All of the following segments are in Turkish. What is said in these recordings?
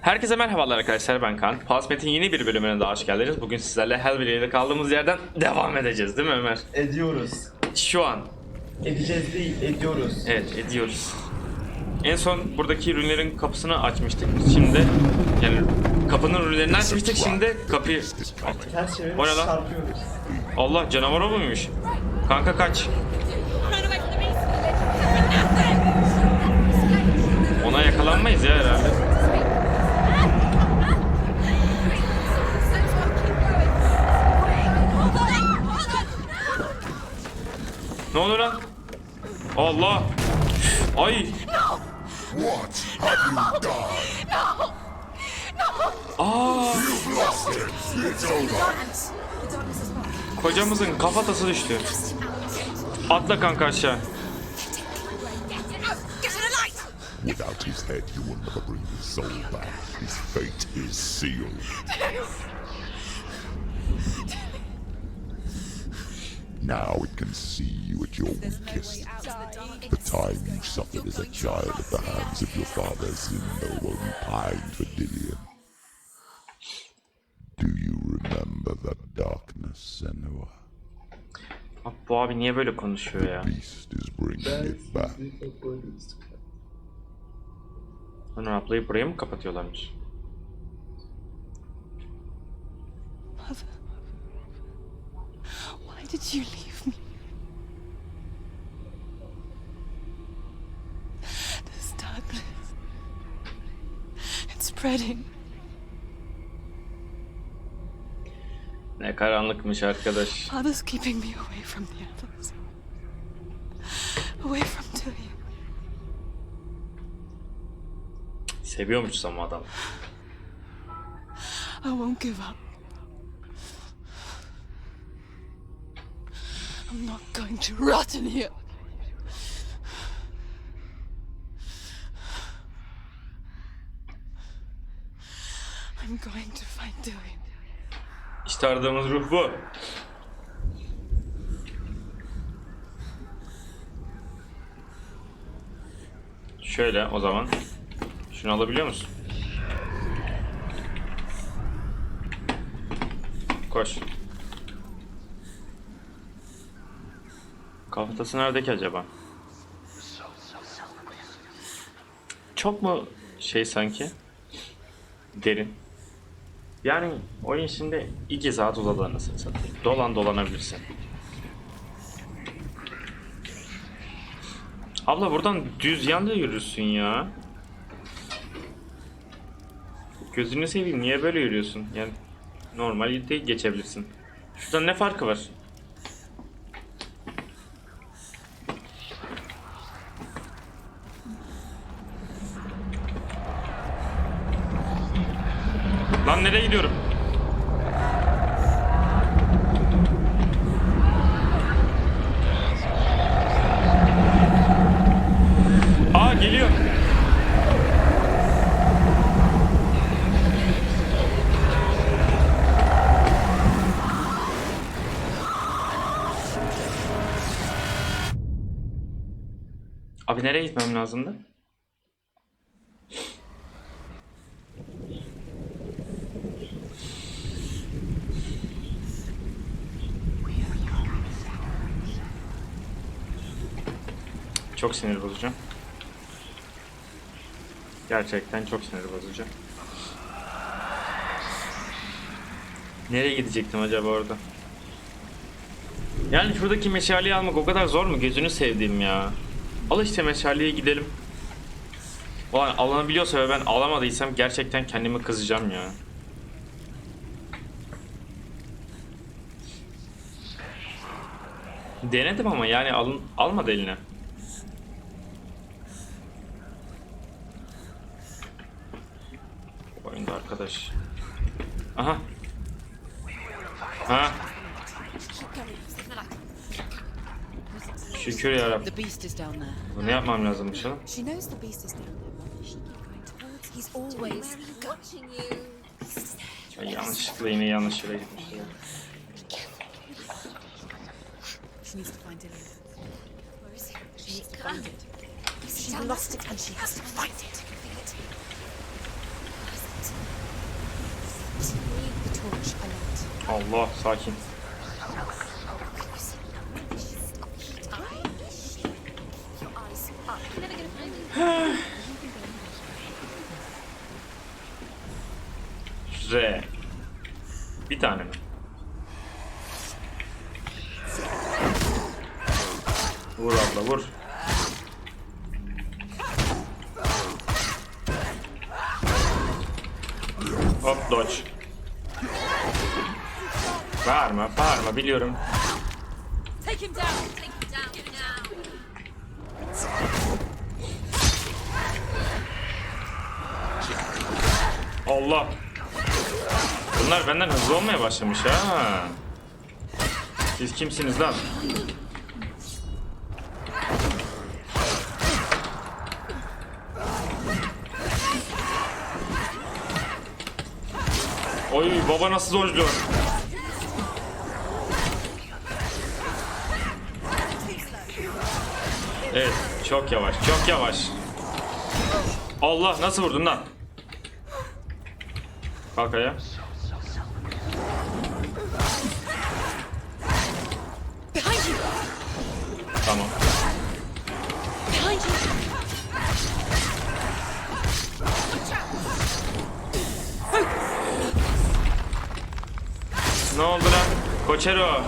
Herkese merhabalar arkadaşlar ben Kaan. Pulsemet'in yeni bir bölümüne daha hoş geldiniz. Bugün sizlerle Hellbreak'de kaldığımız yerden devam edeceğiz değil mi Ömer? Ediyoruz. Şu an. Edeceğiz değil, ediyoruz. Evet ediyoruz. En son buradaki ürünlerin kapısını açmıştık. Şimdi yani kapının ürünlerini açmıştık şimdi kapıyı... Ters çevirip O ne lan? çarpıyoruz. Allah canavar o muymuş? Kanka kaç. Kafatası düştü. Atla kanka aşağı. Will. Now it can see you at your weakest. The time you suffered as a child at the hands of your father Zindo while you pined for Dillian. Do you remember the darkness, Senua? Abi bu abi niye böyle konuşuyor ya? Beast is bringing it back. Onur ablayı buraya mı kapatıyorlarmış? Mother, why did you leave me? This darkness, it's spreading. Ne karanlıkmış arkadaş. Father's keeping me away from the others, away from Tilly. Seviyormuş ama adam. I won't give up. I'm not going to rot in here. I'm going to find Tilly. İşte aradığımız ruh bu. Şöyle o zaman. Şunu alabiliyor musun? Koş. Kafatası nerede ki acaba? Çok mu şey sanki? Derin. Yani oyun şimdi iki saat uzadı anasını. Dolan dolanabilirsin. Abla buradan düz yanda yürürsün ya. Gözünü seveyim niye böyle yürüyorsun? Yani normal de geçebilirsin. Şuradan ne farkı var? Lan nereye gidiyorum? Aa geliyor. Abi nereye gitmem lazımdı? Çok sinir bozucu. Gerçekten çok sinir bozucu. Nereye gidecektim acaba orada? Yani şuradaki meşaleyi almak o kadar zor mu? Gözünü sevdiğim ya. Al işte meşaleye gidelim. Ulan alınabiliyorsa ve ben alamadıysam gerçekten kendimi kızacağım ya. Denedim ama yani alın, almadı eline. Oyunda arkadaş. Aha. Ha. Şükür yarabbim. The beast is down there. Bu ne yapmam lazımmış oğlum? She knows the beast is down there. Why does she keep going towards He's always watching you. Ya yanlışlıkla yine yanlış yere gitmiş ya. She lost it and she has to find it. Allah sakin. Your eyes up. Never gonna find it. R. Bir tane mi? Vur abla vur. Hop dodge. Bağırma bağırma biliyorum. Take him down. Take him down. Give it down. Allah. Bunlar benden hızlı olmaya başlamış ha. Siz kimsiniz lan? Oy baba nasıl dojluyor? Evet çok yavaş çok yavaş. Allah nasıl vurdun lan? Kalk ayağa. Tamam. Ne oldu lan? Koçero.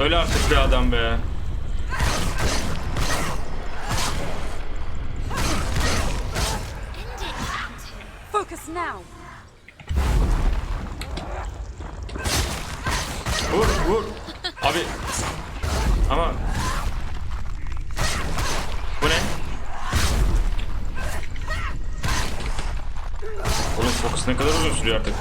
Öyle artık bir adam be. Focus now. Vur vur. Abi. Ama. Bu ne? Oğlum fokus ne kadar uzun sürüyor artık.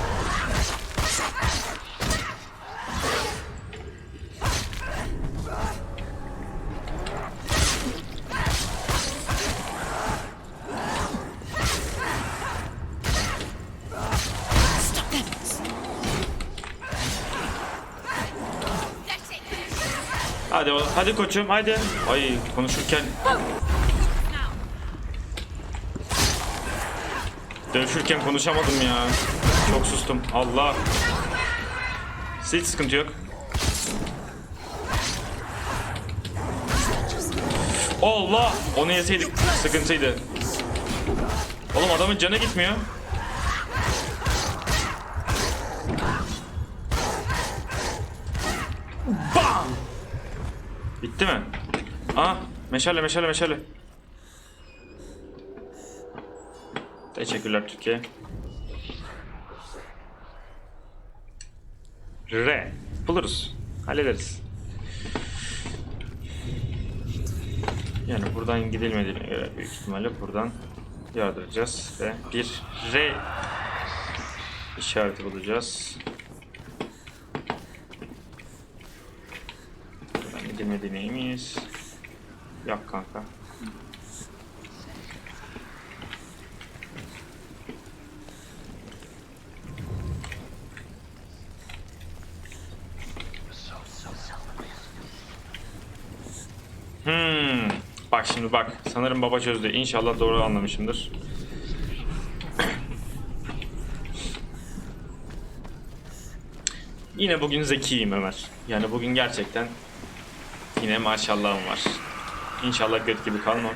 Hadi oğlum, hadi koçum hadi. Ay konuşurken Dövüşürken konuşamadım ya. Çok sustum. Allah. Hiç sıkıntı yok. Allah! Onu yeseydik sıkıntıydı. Oğlum adamın canı gitmiyor. Bitti mi? Ah, meşale meşale meşale. Teşekkürler Türkiye. R. Buluruz. Hallederiz. Yani buradan gidilmediğine göre büyük ihtimalle buradan yardıracağız ve bir R işareti bulacağız. Gidilmediğine eminiz. Yok kanka. Hmm. Bak şimdi bak. Sanırım baba çözdü. İnşallah doğru anlamışımdır. Yine bugün zekiyim Ömer. Yani bugün gerçekten yine maşallahım var. İnşallah göt gibi kalmam.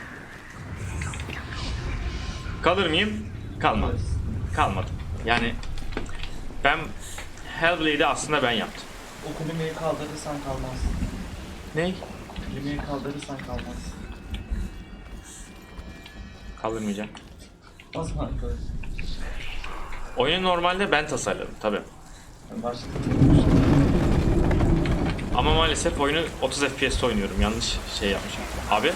Kalır mıyım? Kalmadım. Kalmadım. Yani ben Hellblade'i aslında ben yaptım. O klimayı kaldırırsan kalmaz. Ne? Klimayı kaldırırsan kalmaz. Kaldırmayacağım. Nasıl arkadaş? Oyunu normalde ben tasarladım tabi. Başladım. Ama maalesef oyunu 30 FPS'te oynuyorum. Yanlış şey yapmışım. Abi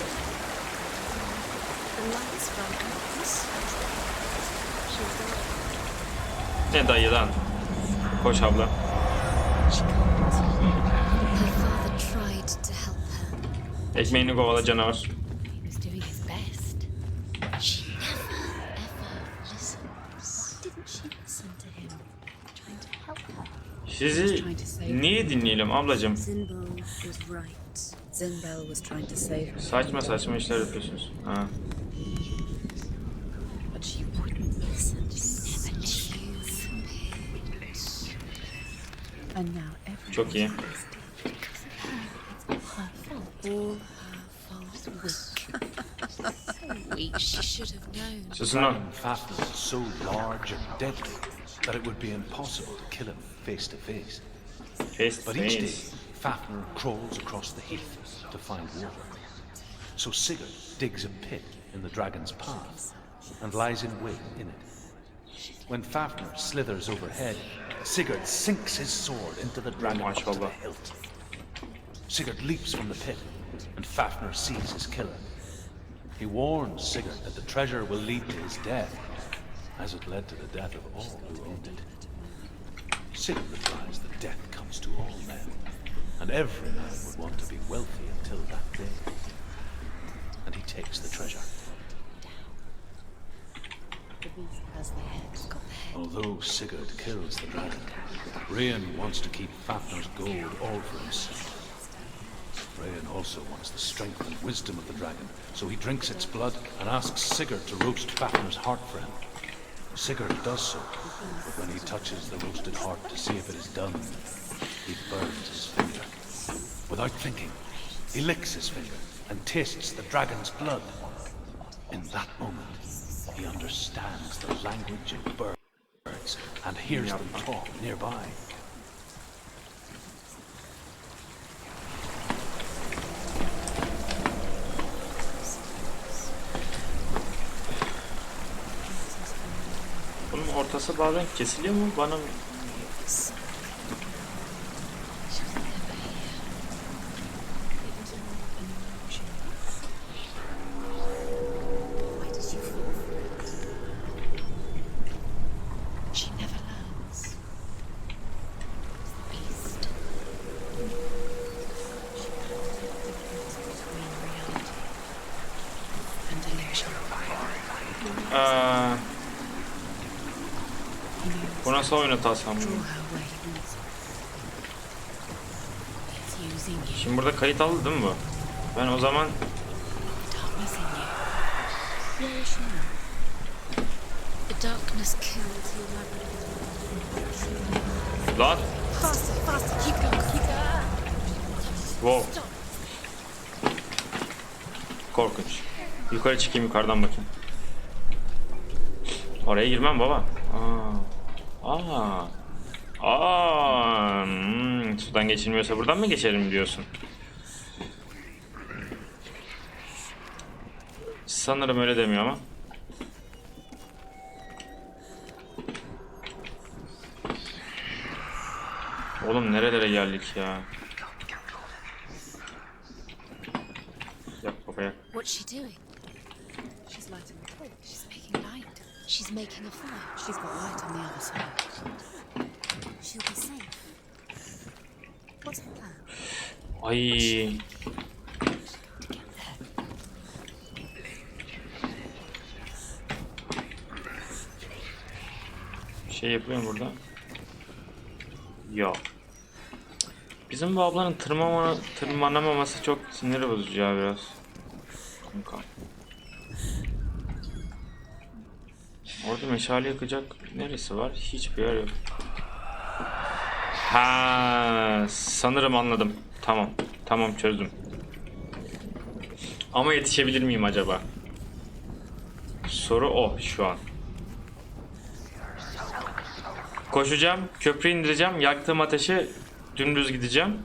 ne dayı lan? Koş abla. Ekmeğini kovala canavar. Sizi Niye dinleyelim ablacım? Saçma saçma işler yapıyorsunuz. Ha. Çok iyi. Susun lan. So large and deadly that it would be impossible to kill him face to face. But each day. Fafnir crawls across the heath to find water. So Sigurd digs a pit in the dragon's path and lies in wait in it. When Fafnir slithers overhead, Sigurd sinks his sword into the dragon up to the hilt. Sigurd leaps from the pit, and Fafnir sees his killer. He warns Sigurd that the treasure will lead to his death, as it led to the death of all who owned it. Sigurd replies that death comes to all men, and every man would want to be wealthy until that day. And he takes the treasure. Although Sigurd kills the dragon, Rayan wants to keep Fafnir's gold all for himself. Rayan also wants the strength and wisdom of the dragon, so he drinks its blood and asks Sigurd to roast Fafnir's heart for him. Sigurd does so, but when he touches the roasted heart to see if it is done, he burns his finger. Without thinking, he licks his finger and tastes the dragon's blood. In that moment, he understands the language of birds and hears them talk nearby. Bunun ortası bazen kesiliyor mu? Bana he wants her. It's using you. Şimdi burada kayıt aldı değil mi bu? Ben o zaman lan wow korkunç. Yukarı çıkayım yukarıdan bakayım. Oraya girmem baba. Aa. Aa. Aa. Hmm, sudan geçilmiyorsa buradan mı geçelim diyorsun? Sanırım öyle demiyor ama. Oğlum nerelere geldik ya? Yak baba yak. What's she doing? She's lighting the torch. She's making light. She's making a fire. She's got light on the other side. She'll be safe. What's her plan? Ay. Şey yapıyor mu burada? Yok. Bizim bu ablanın tırmama, tırmanamaması çok sinir bozucu ya biraz. Kanka. Orada meşale yakacak neresi var? Hiçbir yer yok. Ha, sanırım anladım. Tamam. Tamam çözdüm. Ama yetişebilir miyim acaba? Soru o şu an. Koşacağım, köprü indireceğim, yaktığım ateşe dümdüz gideceğim.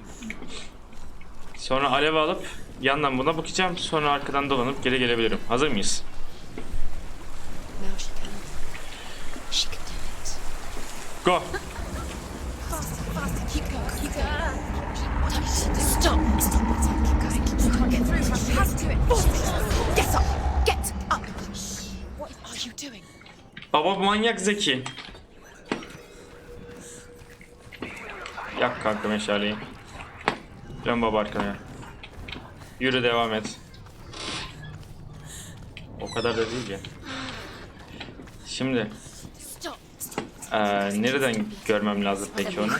Sonra alev alıp yandan buna bakacağım. Sonra arkadan dolanıp geri gelebilirim. Hazır mıyız? Now she can. She can do it. Go. Baba manyak zeki. Yak kanka meşaleyi. Dön baba arkaya. Yürü devam et. O kadar da değil ya. Şimdi Eee, nereden görmem lazım peki onu?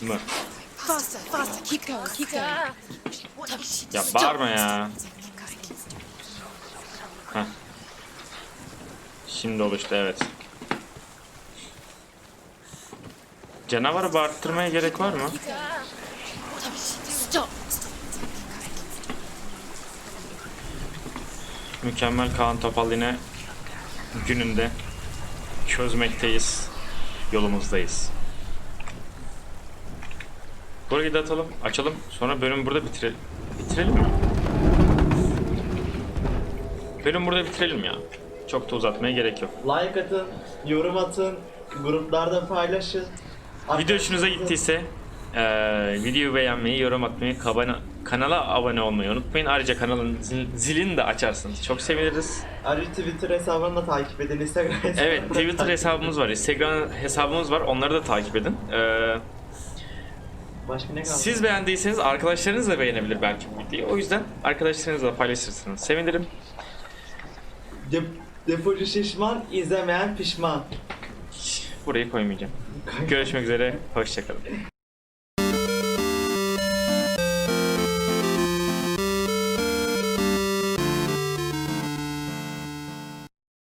Mı? Keep going. Ya bağırma ya. Heh. Şimdi oluştu evet. Canavarı bağırttırmaya gerek var mı? Mükemmel Kaan Topal yine gününde çözmekteyiz. Yolumuzdayız. Burayı da atalım, açalım. Sonra bölümü burada bitirelim. Bitirelim mi? Bölüm burada bitirelim ya. Çok da uzatmaya gerek yok. Like atın, yorum atın, gruplarda paylaşın. Video hoşunuza gittiyse eee videoyu beğenmeyi, yorum atmayı, kabana- kanala abone olmayı unutmayın. Ayrıca kanalın zil- zilini de açarsanız çok seviniriz. Ayrıca Twitter hesabını da takip edin, Instagram hesabını Evet da Twitter takip- hesabımız var, Instagram hesabımız var. Onları da takip edin. Eee, Başka ne kaldı? siz beğendiyseniz arkadaşlarınız da beğenebilir belki bu videoyu. O yüzden arkadaşlarınızla paylaşırsanız sevinirim. Dep depocu şişman, izlemeyen pişman. Burayı koymayacağım. Görüşmek üzere, hoşçakalın.